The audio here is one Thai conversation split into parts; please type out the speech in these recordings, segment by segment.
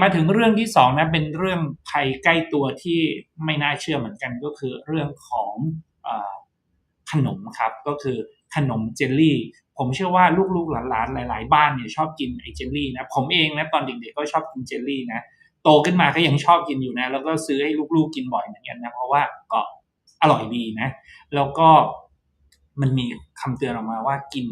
มาถึงเรื่องที่สองนะเป็นเรื่องภัยใกล้ตัวที่ไม่น่าเชื่อเหมือนกันก็คือเรื่องของอขนมครับก็คือขนมเจลลี่ ผมเชื่อว่าลูกๆหลานๆหลาย ๆ บ้านเนี่ยชอบกินไอเจลลี่นะผมเองนะตอนเด็กๆก็ชอบกินเจลลี่นะโตขึ้นมาก็ยังชอบกินอยู่นะ แล้วก็ซื้อให้ลูกๆกินบ่อยเหมือนกันนะเพราะว่าก็อร่อยดีนะ แล้วก็มันมีคำเตือนออกมาว่ากิน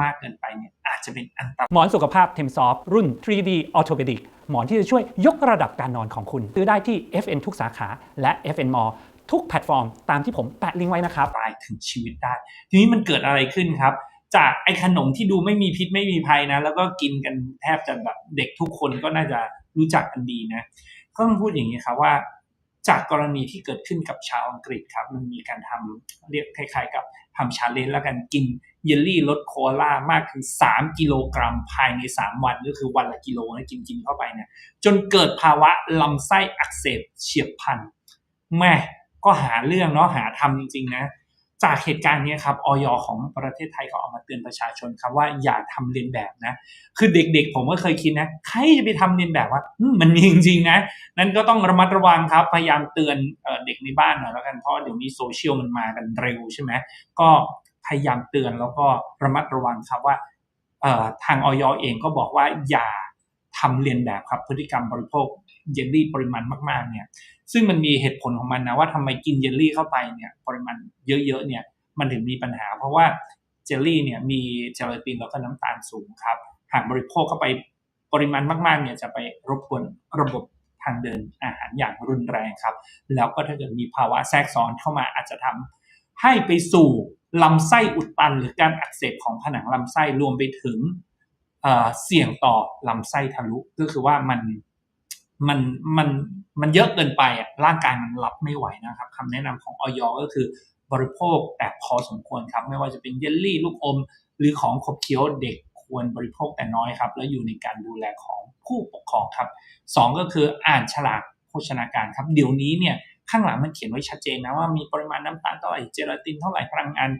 มากเกินไปเนี่ยอาจจะเป็นอันตรายหมอนสุขภาพ t e m s o f t รุ่น 3D Orthopedic หมอนที่จะช่วยยกระดับการนอนของคุณ ซื้อได้ที่ FN ทุกสาขาและ FN Mall ทุกแพลตฟอร์ม ตามที่ผมแปะลิงก์ไว้นะครับตายถึงชีวิตได้ ทีนี้มันเกิดอะไรขึ้นครับ จากไอ้ขนมที่ดูไม่มีพิษไม่มีภัยนะ แล้วก็กินกันแทบจะแบบเด็กทุกคนก็น่าจะรู้จักกันดีนะก็ต้องพูดอย่างนี้ครับว่าจากกรณีที่เกิดขึ้นกับชาวอังกฤษครับ มันมีการทำเรียกคล้ายๆกับ ทำชาเลนจ์แล้วกันกินเยลลี่ลดโคลามากถึง 3 กิโลกรัมภายใน 3 วันก็คือวันละกิโลนะกินกินเข้าไปเนี่ยจนเกิดภาวะลำไส้อักเสบเฉียบพลันแม่ก็หาเรื่องเนาะหาทำจริงๆนะ จากเหตุการณ์นี้ครับออยของประเทศไทยก็ออกมาเตือนประชาชนครับว่าอย่าทำเลียนแบบนะ คือเด็กๆ ผมก็เคยคิดนะ ใครจะไปทำเลียนแบบว่ามันมีจริงๆนะ นั้นก็ต้องระมัดระวังครับ พยายามเตือนเด็กในบ้านหน่อยแล้วกันเพราะเดี๋ยวนี้โซเชียลมันมากันเร็วใช่ไหมก็พยายามเตือนแล้วก็ระมัดระวังครับว่าทางออยเองก็บอกว่าอย่าทำเลียนแบบครับพฤติกรรมบริโภคเยลลี่ปริมาณมากๆเนี่ย ซึ่งมันมีเหตุผลของมันนะว่าทำไมกินเยลลี่เข้าไปเนี่ยปริมาณเยอะๆเนี่ยมันถึงมีปัญหา เพราะว่าเจลลี่เนี่ยมีเจลาตินแล้วก็น้ำตาลสูงครับหากบริโภคเข้าไปปริมาณมากๆเนี่ยจะไปรบกวนระบบทางเดินอาหารอย่างรุนแรงครับ แล้วก็ถ้าเกิดมีภาวะแทรกซ้อนเข้ามาอาจจะทำให้ไปสู่ลำไส้อุดตัน หรือการอักเสบของผนังลำไส้รวมไปถึงเเสี่ยงต่อลำไส้ทะลุ ก็คือว่ามัน มันมันมันเยอะเกินไปอะร่างกายมันรับไม่ไหวนะครับคำแนะนำของออยก็คือบริโภคแต่พอสมควรครับ ไม่ว่าจะเป็นเยลลี่ลูกอม หรือของขบเคี้ยวเด็กควรบริโภคแต่น้อยครับ และอยู่ในการดูแลของผู้ปกครองครับสองก็คืออ่านฉลากโภชนาการครับ เดี๋ยวนี้เนี่ย ข้างหลังมันเขียนไว้ชัดเจนนะว่ามีปริมาณน้ำตาลเท่าไหร่เจลาตินเท่าไหร่พลังงาน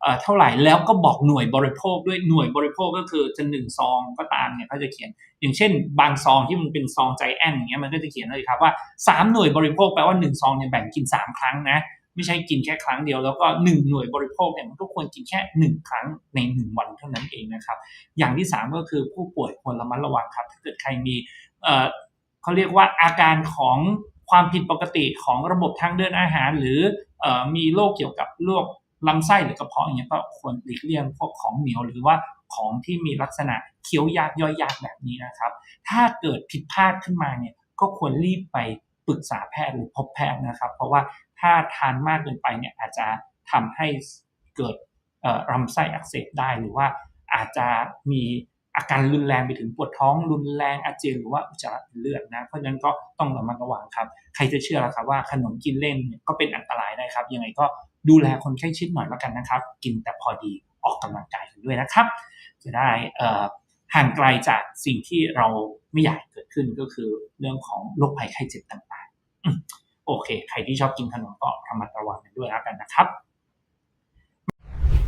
เอ่อเท่าไหร่แล้วก็บอกหน่วยบริโภคด้วยหน่วยบริโภคก็คือจะหนึ่งซองก็ตามเนี่ยเขาจะเขียน อย่างเช่น บางซองที่มันเป็นซองใจแอนอย่างเงี้ยมันก็จะเขียนเลยครับว่า 3 หน่วยบริโภคแปลว่า1ซองเนี่ยแบ่งกิน 3 ครั้งนะไม่ใช่กินแค่ครั้งเดียวแล้วก็ 1 หน่วยบริโภคเนี่ยมันก็ควรกินแค่ 1 ครั้งใน 1 วันเท่านั้นเองนะครับ อย่างที่ 3 ก็คือผู้ป่วยควรระมัดระวังครับ ถ้าเกิดใครมีเอ่อเขาเรียกว่าอาการของ ความผิดปกติของระบบทางเดินอาหาร หรือออมีโรคเกี่ยวกับโรคลำไส้หรือกระเพาะอย่างเงี้ยก็ควรหลีกเลี่ยงพวกของเหนียวหรือว่าของที่มีลักษณะเคี้ยวยากย่อยยากแบบนี้นะครับ ถ้าเกิดผิดพลาดขึ้นมาเนี่ยก็ควรรีบไปปรึกษาแพทย์หรือพบแพทย์นะครับ เพราะว่าถ้าทานมากเกินไปเนี่ยอาจจะทำให้เกิดลำไส้อักเสบได้หรือว่าอาจจะมี อาการรุนแรงไปถึงปวดท้องรุนแรงอาเจียนหรือว่าอุจจาระเป็นเลือดนะเพราะฉะนั้นก็ต้องระมัดระวังครับ ใครจะเชื่อล่ะครับว่าขนมกินเล่นเนี่ยก็เป็นอันตรายได้ครับ ยังไงก็ดูแลคนใกล้ชิดหน่อยแล้วกันนะครับ กินแต่พอดีออกกำลังกายกันด้วยนะครับ จะได้อ่ห่างไกลจากสิ่งที่เราไม่อยากเกิดขึ้นก็คือเรื่องของโรคภัยไข้เจ็บต่างๆ โอเค ใครที่ชอบกินขนมก็ระมัดระวังกันด้วยแล้วกันนะครับ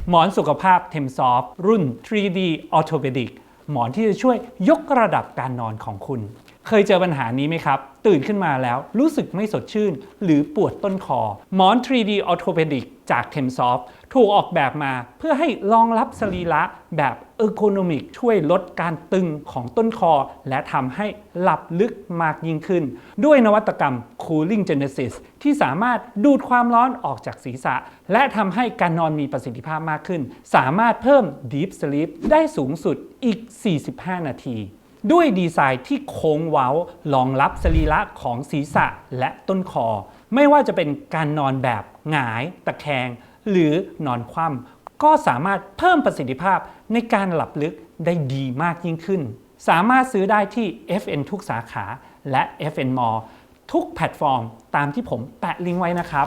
หมอนสุขภาพ t e m s o f t รุ่น 3D Orthopedic หมอนที่จะช่วยยกระดับการนอนของคุณ เคยเจอปัญหานี้ไหมครับ ตื่นขึ้นมาแล้วรู้สึกไม่สดชื่น หรือปวดต้นคอ หมอน 3D Orthopedic จาก t e m s o f t ถูกออกแบบมาเพื่อให้รองรับสรีระแบบ เออร์โกนมิกช่วยลดการตึงของต้นคอ และทำให้หลับลึกมากยิ่งขึ้น ด้วยนวัตกรรม Cooling Genesis ที่สามารถดูดความร้อนออกจากศีรษะ และทำให้การนอนมีประสิทธิภาพมากขึ้น สามารถเพิ่ม Deep Sleep ได้สูงสุดอีก 45 นาที ด้วยดีไซน์ที่โค้งเว้ารองรับสรีระของศีรษะและต้นคอ ไม่ว่าจะเป็นการนอนแบบหงาย ตะแคงหรือนอนคว่ำ ก็สามารถเพิ่มประสิทธิภาพในการหลับลึกได้ดีมากยิ่งขึ้น สามารถซื้อได้ที่ FN ทุกสาขาและ FN Mall ทุกแพลตฟอร์มตามที่ผมแปะลิงก์ไว้นะครับ